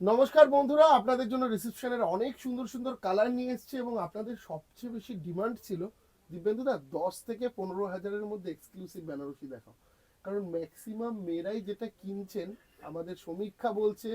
নমস্কার বন্ধুরা আপনাদের জন্য রিসেপশনের অনেক সুন্দর সুন্দর কালার নিয়ে এসেছে এবং আপনাদের সবচেয়ে বেশি ডিমান্ড ছিল দিব্যেন্দুদা দশ থেকে পনেরো হাজারের মধ্যে এক্সক্লুসিভ বেনারসি দেখাও। কারণ ম্যাক্সিমাম মেয়েরাই যেটা কিনছেন আমাদের সমীক্ষা বলছে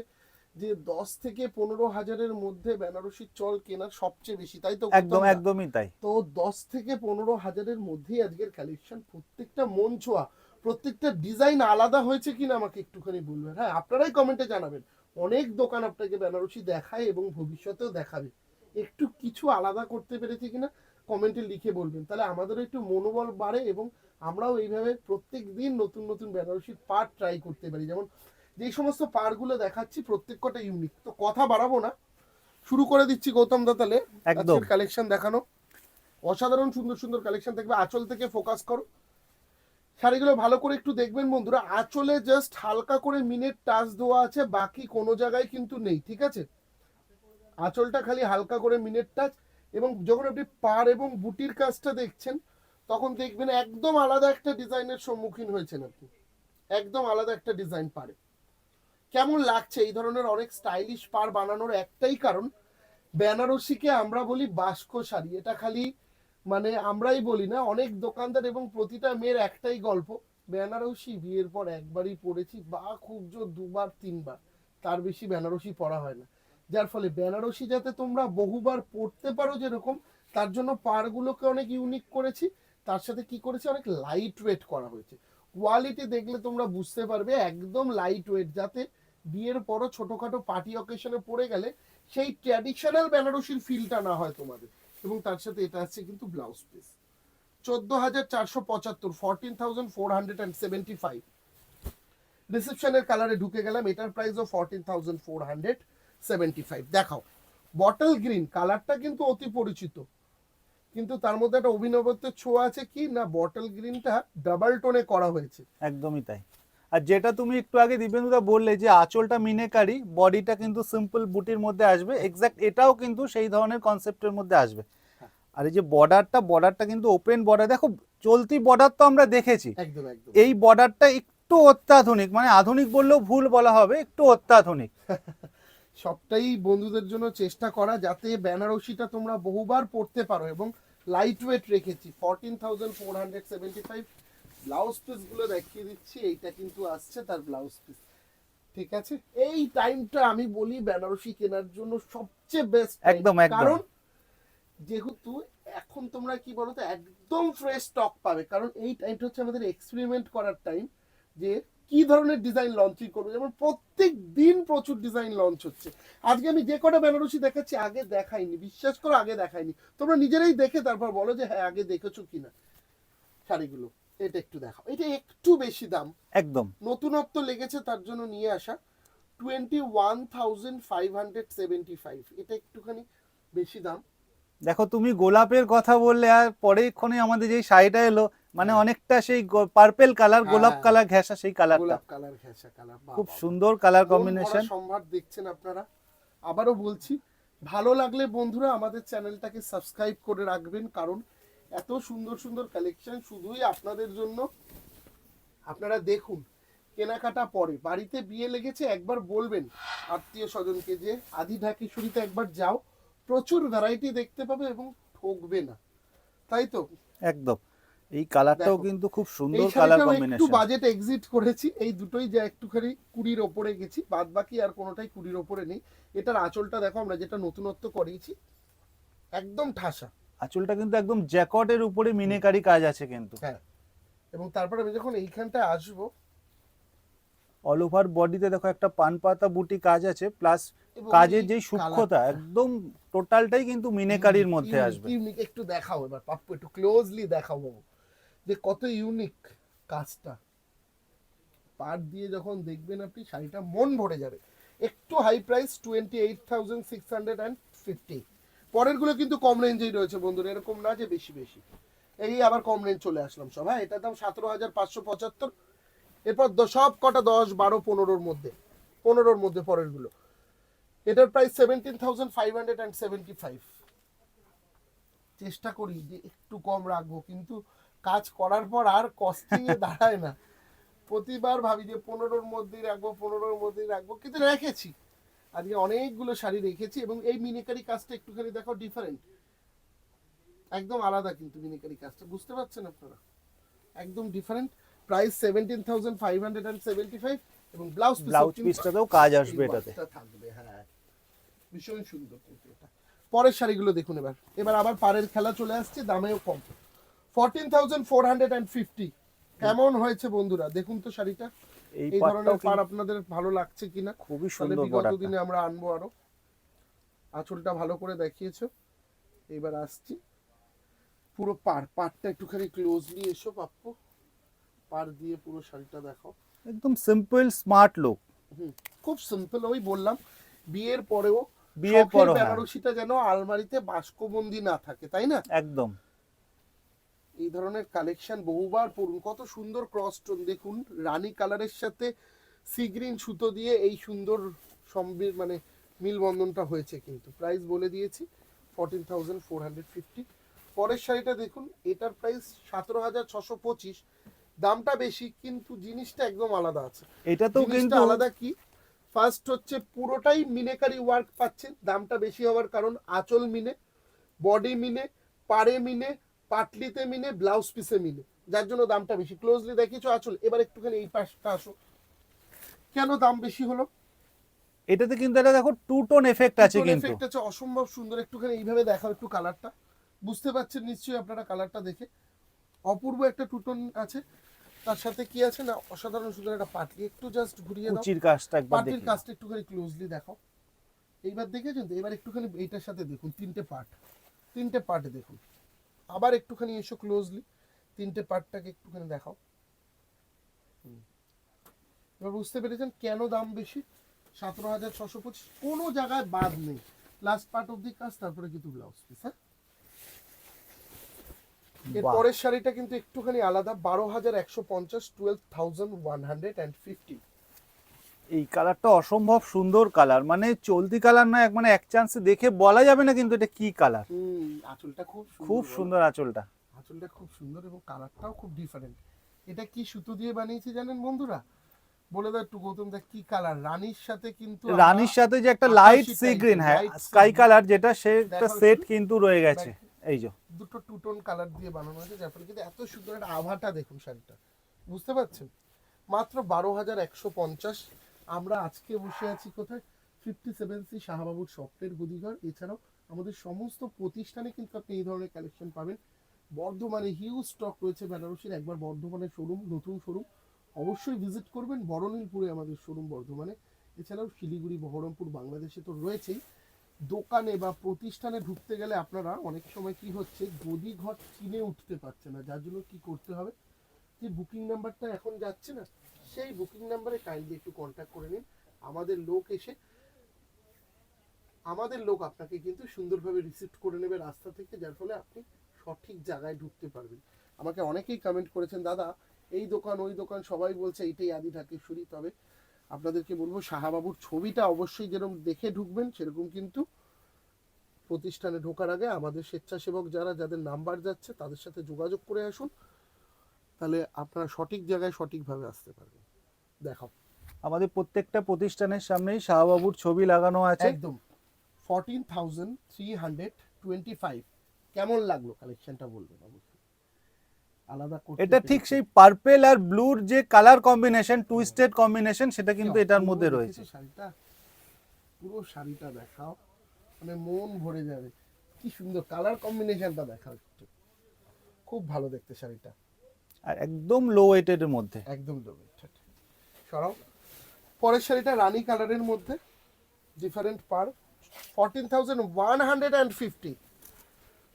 যে দশ থেকে পনেরো হাজারের মধ্যে বেনারসির চল কেনার সবচেয়ে বেশি তাই তো একদম একদমই তাই। তো দশ থেকে পনেরো হাজারের মধ্যেই আজকের কালেকশন প্রত্যেকটা মন ছোঁয়া প্রত্যেকটা ডিজাইন আলাদা হয়েছে কিনা আমাকে একটুখানি বলবেন হ্যাঁ আপনারাই কমেন্টে জানাবেন। অনেক দোকান আপনাকে বেনারসি দেখায় এবং ভবিষ্যতেও দেখাবে। একটু কিছু আলাদা করতে পেরেছে কিনা কমেন্টে লিখে বলবেন। তাহলে আমাদেরও একটু মনোবল বাড়ে এবং আমরাও এইভাবে প্রত্যেক দিন নতুন নতুন বেনারসির পার্ট ট্রাই করতে পারি। যেমন যেই সমস্ত পার্টগুলো দেখাচ্ছি প্রত্যেক কটা ইউনিক তো কথা বাড়াবো না। শুরু করে দিচ্ছি গৌতম দা তাহলে। একদম। কালেকশন দেখানো। অসাধারণ সুন্দর সুন্দর কালেকশন থাকবে আঁচল থেকে ফোকাস করো। শাড়িগুলো ভালো করে একটু দেখবেন বন্ধুরা। আঁচলে জাস্ট হালকা করে মিনের টাচ দেওয়া আছে, বাকি কোনো জায়গায় কিন্তু নেই, ঠিক আছে? আঁচলটা খালি হালকা করে মিনের টাচ এবং যখন আপনি পার এবং বুটির কাজটা দেখছেন, তখন দেখবেন একদম আলাদা একটা ডিজাইনের সম্মুখীন হয়েছেন আপনি। একদম আলাদা একটা ডিজাইন পারে কেমন লাগছে? এই ধরনের অনেক স্টাইলিশ পার বানানোর একটাই কারণ, বেনারসিকে আমরা বলি বাস্ক শাড়ি। এটা খালি মানে আমরাই বলি না, অনেক দোকানদার এবং প্রতিটা মেয়ের একটাই গল্প, বেনারসি বিয়ের পর একবারই পড়েছি, বা খুব জোর দুবার, তিনবার, তার বেশি বেনারসি পড়া হয় না। যার ফলে বেনারসি যাতে তোমরা বহুবার পড়তে পারো যেরকম, তার জন্য পারগুলোকে অনেক ইউনিক করেছি, তার সাথে কি করেছি, অনেক লাইট ওয়েট করা হয়েছে। কোয়ালিটি দেখলে তোমরা বুঝতে পারবে, একদম লাইট ওয়েট যাতে বিয়ের পরও ছোটখাটো পার্টি অকেশনে পড়ে গেলে সেই ট্র্যাডিশনাল বেনারসির ফিলটা না হয় তোমাদের। এবং তার সাথে এটা আছে কিন্তু ব্লাউজ পিস চোদ্দ হাজার চারশো পঁচাত্তর fourteen thousand four hundred and seventy five রিসেপশনের কালারে ঢুকে গেলাম, এটার প্রাইসও fourteen thousand four hundred seventy five দেখাও বটল গ্রিন কালারটা কিন্তু অতি পরিচিত। কিন্তু তার মধ্যে একটা অভিনবত্বের ছোঁয়া আছে কি? না বটল গ্রিনটা ডাবল টোনে করা হয়েছে। একদমই তাই। আর যেটা তুমি একটু আগে দিবেন্দুদা বললে যে আঁচলটা মিনেকারি বডিটা কিন্তু সিম্পল বুটির মধ্যে আসবে। এক্স্যাক্ট এটাও কিন্তু সেই ধরনের কনসেপ্টের মধ্যে আসবে। হ্যাঁ। আর এই যে বর্ডারটা বর্ডারটা কিন্তু ওপেন বর্ডার দেখো চলতি বর্ডার তো আমরা দেখেছি। এই বর্ডারটা একটু অত্যাধুনিক মানে আধুনিক বললেও ভুল বলা হবে একটু অত্যাধুনিক। সবটাই বন্ধুদের জন্য চেষ্টা করা যাতে বেনারসিটা তোমরা বহুবার পড়তে পারো এবং লাইট ওয়েট রেখেছি। Fourteen thousand four hundred seventy five blouse পিসগুলো দেখিয়ে দিচ্ছি এইটা কিন্তু আসছে তার ব্লাউজ পিস। ঠিক আছে? এই টাইমটা আমি বলি বেনারসি কেনার জন্য সবচেয়ে বেস্ট একদম, একদম। কারণ যেহেতু এখন তোমরা কি বলো তো একদম ফ্রেশ স্টক পাবে। কারণ এই টাইমটা হচ্ছে আমাদের এক্সপেরিমেন্ট করার টাইম যে কি ধরনের ডিজাইন লঞ্চিং করব। যেমন প্রত্যেক দিন প্রচুর ডিজাইন লঞ্চ হচ্ছে। আজকে আমি যে কটা বেনারসি দেখাচ্ছি আগে দেখাইনি বিশ্বাস করো আগে দেখাইনি। তোমরা নিজেরাই দেখে তারপর বলো যে হ্যাঁ আগে দেখেছ কিনা শাড়িগুলো। এটা একটু দেখাও। এটা একটু বেশি দাম। একদম। নতুনত্ব লেগেছে তার জন্য নিয়ে আসা। Twenty one thousand five hundred seventy five এটা একটুখানি বেশি দাম। দেখো তুমি গোলাপের কথা বললে আর পরেক্ষণে আমাদের যে শাড়িটা এলো মানে অনেকটা সেই পার্পেল কালার গোলাপ হ্যাঁ। কালার ঘেঁষা সেই কালারটা গোলাপ কালার ঘেঁষা কালার খুব সুন্দর কালার কম্বিনেশন সম্ভার দেখছেন আপনারা। আবারও বলছি ভালো লাগলে বন্ধুরা আমাদের চ্যানেলটাকে সাবস্ক্রাইব করে রাখবেন কারণ এত সুন্দর সুন্দর কালেকশন শুধুই আপনাদের জন্য। আপনারা দেখুন কেনাকাটা পরে বাড়িতে বিয়ে লেগেছে একবার বলবেন আত্মীয় স্বজনকে যে আদি ঢাকেশ্বরীতে একবার যাও। প্রচুর ভ্যারাইটি দেখতে পাবে এবং ঠকবে না। তাই তো? একদম। এই কালারটাও কিন্তু খুব সুন্দর কালার শাড়িটাও একটু বাজেট এক্সিট করেছি এই দুটোই যা একটুখানি কুড়ির ওপরে গেছি বাদ বাকি আর কোনোটাই কুড়ির ওপরে নেই। এটার আঁচলটা দেখো আমরা যেটা নতুনত্ব করিয়েছি একদম ঠাসা। আঁচলটা কিন্তু একদম জ্যাকটের উপরে মিনেকারি কাজ আছে কিন্তু। হ্যাঁ। এবং তারপরে আমি যখন এইখানটায় আসব অল ওভার বডিতে দেখো একটা পান পাতা বুটি কাজ আছে প্লাস কাজের যে সূক্ষ্মতা একদম টোটালটাই কিন্তু মিনেকারির মধ্যে আসবে। ইউনিক একটু দেখাও এবার পাপ্পু একটু ক্লোজলি দেখাও বাবু যে কত ইউনিক কাজটা। পার দিয়ে যখন দেখবেন আপনি শাড়িটা মন ভরে যাবে। একটু high price twenty eight thousand six hundred and fifty পরেরগুলো কিন্তু কম রেঞ্জেই রয়েছে বন্ধুরা, এরকম না যে বেশি বেশি। এই আবার কম রেঞ্জ চলে আসলাম সব। হ্যাঁ এটার দাম সতেরো হাজার পাঁচশো পঁচাত্তর। এরপর সব কটা দশ, বারো, পনেরোর মধ্যে পনেরোর মধ্যে পরেরগুলো। এটার price seventeen thousand five hundred and seventy five চেষ্টা করি যে একটু কম রাখব, কিন্তু কাজ করার পর আর কস্টিং এ দাঁড়ায় না। প্রতিবার ভাবি যে পনেরোর মধ্যেই রাখব, পনেরোর মধ্যেই রাখব, কিন্তু রেখেছি। আজকে অনেকগুলো শাড়ি রেখেছি এবং এই মিনিকারি কাজটা একটুখানি দেখো ডিফারেন্ট একদম আলাদা কিন্তু মিনিকারি কাজটা বুঝতে পারছেন আপনারা? একদম different price seventeen thousand five hundred and seventy five এবং ব্লাউজ ব্লাউজ পিসটাতেও কাজ আসবে এটাতে। থাকবে হ্যাঁ। ভীষণ সুন্দর কিন্তু এটা। পরের শাড়িগুলো দেখুন এবার। এবার আবার পাড়ের খেলা চলে আসছে দামেও কম। Fourteen thousand four hundred and fifty কেমন হয়েছে বন্ধুরা? দেখুন তো শাড়িটা। এই ধরনের কিন্তু আপনাদের ভালো লাগছে কিনা? খুবই সুন্দর বিগত দিনে আমরা আনব আরও। আঁচলটা ভালো করে দেখিয়েছো। এবার আসছি। পুরো পাড় পাড়টা একটুখানি ক্লোজলি এসো পাপ্পু। পাড় দিয়ে পুরো শাড়িটা দেখো। একদম সিম্পল স্মার্ট লুক খুব সিম্পল ওই বললাম। বিয়ের পরেও বিয়ের পরেও পরও হ্যাঁ। বেনারসিটা যেন আলমারিতে বাস্কবন্দি না থাকে তাই না? একদম। এই ধরনের কালেকশন বহুবার পড়ুন। কত সুন্দর ক্রস টোন দেখুন রানী কালারের সাথে সি গ্রিন সুতো দিয়ে এই সুন্দর সম্বির মানে মিলবন্ধনটা হয়েছে কিন্তু। প্রাইস বলে দিয়েছি fourteen thousand four hundred fifty পরের শাড়িটা দেখুন এটার প্রাইস সতেরো হাজার ছশো পঁচিশ। দামটা বেশি কিন্তু জিনিসটা একদম আলাদা আছে। এটা তো কিন্তু আলাদা কি? ফার্স্ট হচ্ছে পুরোটাই মিনেকারি ওয়ার্ক পাচ্ছেন। দামটা বেশি হওয়ার কারণ আঁচল মিনে বডি মিনে পাড়ে মিনে পাটলিতে মিলে ব্লাউজ পিসে মিলে। যার জন্য দামটা বেশি। ক্লোজলি দেখিয়েছো আঁচল এবার একটুখানি এই পাশটা আসো কেন দাম বেশি হলো? এটাতে কিন্তু এটা দেখো টু টোন এফেক্ট আছে কিন্তু। effect আছে অসম্ভব সুন্দর। একটুখানি এইভাবে দেখাও একটু কালারটা বুঝতে পারছেন নিশ্চয়ই আপনারা কালারটা দেখে। অপূর্ব একটা টুটন আছে। তার সাথে কি আছে না অসাধারণ সুন্দর একটা পাটলি। একটু জাস্ট ঘুরিয়ে দাও। কুচির কাজটা একবার দেখি কাজটা একটুখানি ক্লোজলি দেখো এইবার দেখেছেন তো? এবার একটুখানি এইটার সাথে দেখুন তিনটে পার্ট তিনটে পার্ট দেখুন। আবার একটুখানি এসো ক্লোজলি তিনটে পার্টটাকে একটুখানি দেখাও। এবার বুঝতে পেরেছেন কেন দাম বেশি? সতেরো হাজার ছশো পঁচিশ কোনো জায়গায় বাদ নেই। লাস্ট পার্ট অব্দি কাজ তারপরে কিন্তু ব্লাউজ পিস হ্যাঁ? এর বাহ। পরের শাড়িটা কিন্তু একটুখানি আলাদা বারো হাজার একশো পঞ্চাশ twelve thousand one hundred and fifty এই কালারটা অসম্ভব সুন্দর কালার মানে চলতি কালার না এক মানে এক চান্সে দেখে বলা যাবে না কিন্তু এটা কি কালার আঁচলটা খুব খুব সুন্দর আঁচলটা। আঁচলটা খুব সুন্দর এবং কালারটাও খুব ডিফারেন্ট এটা কি সুতো দিয়ে বানিয়েছে জানেন বন্ধুরা? বলে দাও একটু গৌতম দা কি কালার রানীর সাথে কিন্তু রানীর সাথে যে একটা লাইট সি গ্রিন হ্যাঁ স্কাই কালার যেটা সে একটা সেট কিন্তু রয়ে গেছে। এই যে। দুটো টু টোন কালার দিয়ে বানানো হয়েছে যার ফলে কিন্তু এত সুন্দর একটা আভাটা দেখুন শাড়িটা। বুঝতে পারছেন? মাত্র বারো হাজার একশো পঞ্চাশ আমরা আজকে বসে আছি কোথায়? ফিফটি সেভেন সি শাহবাবুর স্বপ্নের গদিঘর এছাড়াও আমাদের সমস্ত প্রতিষ্ঠানে কিন্তু আপনি এই ধরনের কালেকশন পাবেন। বর্ধমানে হিউজ স্টক রয়েছে বেনারসির। একবার বর্ধমানের শোরুম নতুন শোরুম অবশ্যই ভিজিট করবেন বরণীলপুরে আমাদের শোরুম বর্ধমানে। এছাড়াও শিলিগুড়ি, বহরমপুর, বাংলাদেশে তো রয়েছেই। দোকানে বা প্রতিষ্ঠানে ঢুকতে গেলে আপনারা অনেক সময় কি হচ্ছে গদি ঘর চিনে উঠতে পারছে না। যার জন্য কি করতে হবে? যে বুকিং নাম্বারটা এখন যাচ্ছে না সেই বুকিং নাম্বারে কাইন্ডলি একটু কন্ট্যাক্ট করে নিন। আমাদের লোক এসে, আমাদের লোক আপনাকে কিন্তু সুন্দরভাবে রিসিভ করে নেবে রাস্তা থেকে, যার ফলে আপনি সঠিক জায়গায় ঢুকতে পারবেন। আমাকে অনেকেই কমেন্ট করেছেন, দাদা, এই দোকান, ওই দোকান, সবাই বলছে এইটাই আদি ঢাকেশ্বরী। তবে আপনাদেরকে বলব, শাহাবাবুর ছবিটা অবশ্যই যেরকম দেখে ঢুকবেন, সেরকম কিন্তু প্রতিষ্ঠানে ঢোকার আগে আমাদের স্বেচ্ছাসেবক যারা, যাদের নাম্বার যাচ্ছে, তাদের সাথে যোগাযোগ করে আসুন। তাহলে আপনারা সঠিক জায়গায় সঠিকভাবে আসতে পারবেন। দেখাও। আমাদের প্রত্যেকটা প্রতিষ্ঠানের সামনেই শাহবাবুর ছবি লাগানো আছে। একদম। Fourteen thousand three hundred twenty five কেমন লাগল কালেকশনটা বলবেন অবশ্যই। আলাদা করতে এটা ঠিক সেই পার্পেল আর ব্লুর যে কালার কম্বিনেশন টুইস্টেড কম্বিনেশন সেটা কিন্তু এটার মধ্যে রয়েছে। শাড়িটা? পুরো শাড়িটা দেখাও। মানে মন ভরে যাবে। কি সুন্দর কালার কম্বিনেশনটা দেখাও খুব ভালো দেখতে শাড়িটা। আর একদম লো ওয়েটেড এর মধ্যে। একদম লোভে সরাও পরের শাড়িটা রানী কালারের মধ্যে different per fourteen thousand one hundred and fifty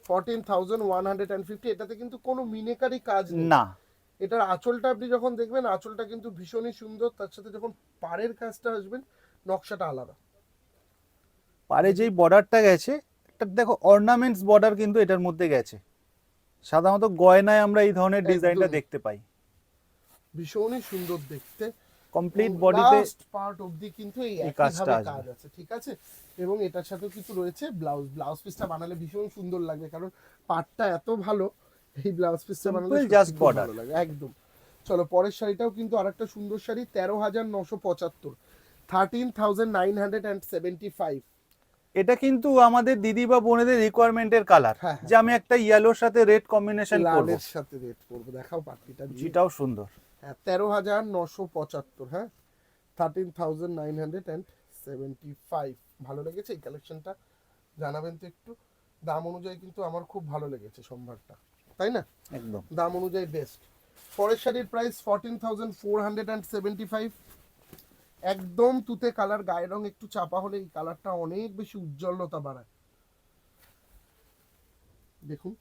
fourteen thousand one hundred and fifty এটাতে কিন্তু কোনো মিনেকারি কাজ না। এটার আঁচলটা আপনি যখন দেখবেন আঁচলটা কিন্তু ভীষণই সুন্দর তার সাথে যখন পাড়ের কাজটা আসবেন নকশাটা আলাদা। পারে যেই বর্ডারটা গেছে একটা দেখো অর্নামেন্টস বর্ডার কিন্তু এটার মধ্যে গেছে। সাধারণত গয়নায় আমরা এই ধরনের ডিজাইনটা দেখতে পাই। ভীষণই সুন্দর দেখতে। কমপ্লিট বডিতে পার্ট অবধি কিন্তু এই কাজটা কাজ আছে ঠিক আছে? এবং এটার সাথেও কিন্তু রয়েছে ব্লাউজ ব্লাউজ পিসটা বানালে ভীষণ সুন্দর লাগবে কারণ পাটটা এত ভালো এই ব্লাউজ পিসটা বানালে. ভালো লাগে একদম। চলো পরের শাড়িটাও কিন্তু আরেকটা সুন্দর শাড়ি তেরো হাজার নশো পঁচাত্তর। Thirteen thousand nine hundred and seventy five এটা কিন্তু আমাদের দিদি বা বোনেদের রিকোয়ারমেন্টের কালার হ্যাঁ, হ্যাঁ। যে আমি একটা ইয়েলোর সাথে রেড কম্বিনেশন করব। লালের সাথে রেট করব দেখাও পাখিটা যেটাও সুন্দর। তেরো হাজার নশো পঁচাত্তর হ্যাঁ? Thirteen thousand nine hundred and seventy five ভালো লেগেছে? এই কালেকশনটা জানাবেন তো একটু। দাম অনুযায়ী কিন্তু আমার খুব ভালো লেগেছে সম্ভারটা। তাই না? একদম। দাম অনুযায়ী বেস্ট পরের শাড়ির price fourteen thousand four hundred and seventy five একদম তুতে কালার গায়ের রং একটু চাপা হলে এই কালারটা অনেক বেশি উজ্জ্বলতা বাড়ায়। দেখুন।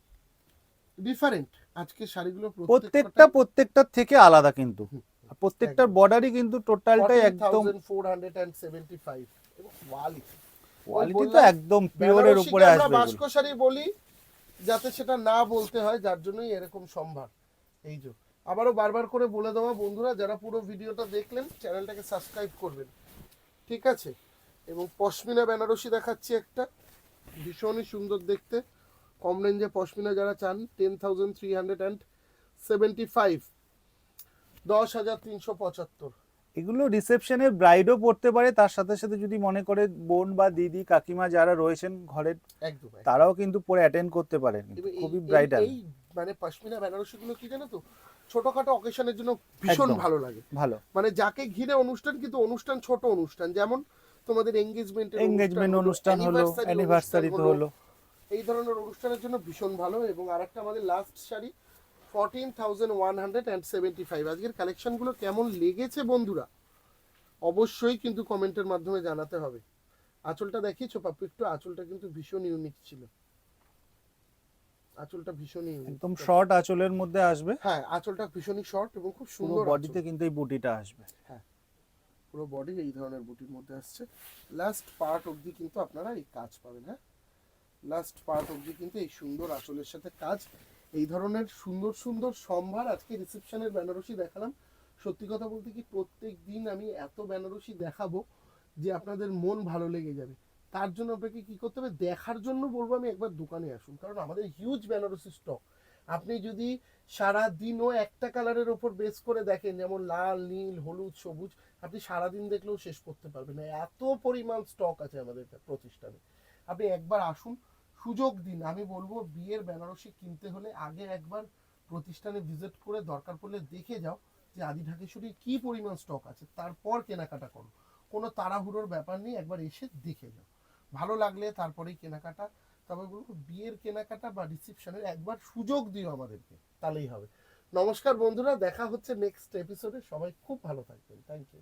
ডিফারেন্ট আজকে শাড়িগুলো প্রত্যেকটা প্রত্যেকটার থেকে আলাদা কিন্তু। প্রত্যেকটার বর্ডারই কিন্তু টোটালটাই একদম four hundred and seventy five এবং কোয়ালিটি কোয়ালিটি তো একদম পিওরের উপরে আসবে এগুলো। বাস্ক শাড়ি বলি যাতে সেটা না বলতে হয় যার জন্যই এরকম সম্ভার। এই যে আবারও বারবার করে বলে দেওয়া বন্ধুরা যারা পুরো ভিডিওটা দেখলেন চ্যানেলটাকে সাবস্ক্রাইব করবেন। ঠিক আছে? এবং পশমিনা বেনারসি দেখাচ্ছি একটা। ভীষণই সুন্দর দেখতে। কম রেঞ্জে পশমিনা যারা চান ten thousand three hundred and seventy five দশ হাজার তিনশো পঁচাত্তর। এগুলো রিসেপশনের ব্রাইডও পড়তে পারে তার সাথে সাথে যদি মনে করে বোন বা দিদি কাকিমা যারা রয়েছেন ঘরের। তারাও কিন্তু পরে অ্যাটেন্ড করতে পারেন। খুবই ব্রাইডাল এই মানে পশমিনা বেনারসি গুলো কি জানো তো? ছোটখাটো অকেশনের জন্য ভীষণ ভালো লাগে। ভালো। মানে যাকে ঘিরে অনুষ্ঠান কিন্তু অনুষ্ঠান ছোট অনুষ্ঠান। যেমন তোমাদের এঙ্গেজমেন্ট এঙ্গেজমেন্ট অনুষ্ঠান হলো অ্যানিভার্সারি তো হলো। এই ধরনের অনুষ্ঠানের জন্য ভীষণ ভালো এবং আরেকটা আমাদের last sari fourteen thousand one hundred and seventy five আজকের কালেকশনগুলো কেমন লেগেছে বন্ধুরা? অবশ্যই কিন্তু কমেন্টের মাধ্যমে জানাতে হবে। আঁচলটা দেখিয়েছো পাপ্পু একটু আঁচলটা কিন্তু ভীষণ ইউনিক ছিল। আঁচলটা ভীষণ ইউনিক একদম শর্ট আঁচলের মধ্যে আসবে। হ্যাঁ আঁচলটা ভীষণই শর্ট এবং খুব সুন্দর বডিতে কিন্তু এই বুটিটা আসবে। হ্যাঁ পুরো বডি এই ধরনের বুটির মধ্যে আসছে। লাস্ট পার্ট অবধি কিন্তু আপনারা এই কাজ পাবেন হ্যাঁ? লাস্ট পার্ট অবধি কিন্তু এই সুন্দর আঁচলের সাথে কাজ। এই ধরনের সুন্দর সুন্দর সম্ভার আজকে রিসেপশনের বেনারসি দেখালাম। সত্যি কথা বলতে কি প্রত্যেক দিন আমি এত বেনারসি দেখাবো যে আপনাদের মন ভালো লেগে যাবে। তার জন্য আপনাকে কি করতে হবে? দেখার জন্য বলব আমি একবার দোকানে আসুন, কারণ আমাদের হিউজ বেনারসি স্টক আপনি যদি সারা দিনও একটা কালারের ওপর বেস করে দেখেন, যেমন লাল, নীল, হলুদ, সবুজ, আপনি সারাদিন দেখলেও শেষ করতে পারবেন না। এত পরিমাণ স্টক আছে আমাদের প্রতিষ্ঠানে। আপনি একবার আসুন সুযোগ দিন। আমি বলব, বিয়ের বেনারসি কিনতে হলে আগে একবার প্রতিষ্ঠানে ভিজিট করে দরকার পড়লে দেখে যাও যে আদি ঢাকেশ্বরীর কি পরিমাণ স্টক আছে। তারপর কেনাকাটা করো। কোনো তাড়াহুড়োর ব্যাপার নেই, একবার এসে দেখে যাও। ভালো লাগলে তারপরেই কেনাকাটা। তবে বলব, বিয়ের কেনাকাটা বা রিসেপশনের একবার সুযোগ দিও আমাদেরকে। তাহলেই হবে। নমস্কার বন্ধুরা, দেখা হচ্ছে নেক্সট এপিসোডে সবাই খুব ভালো থাকবেন। Thank you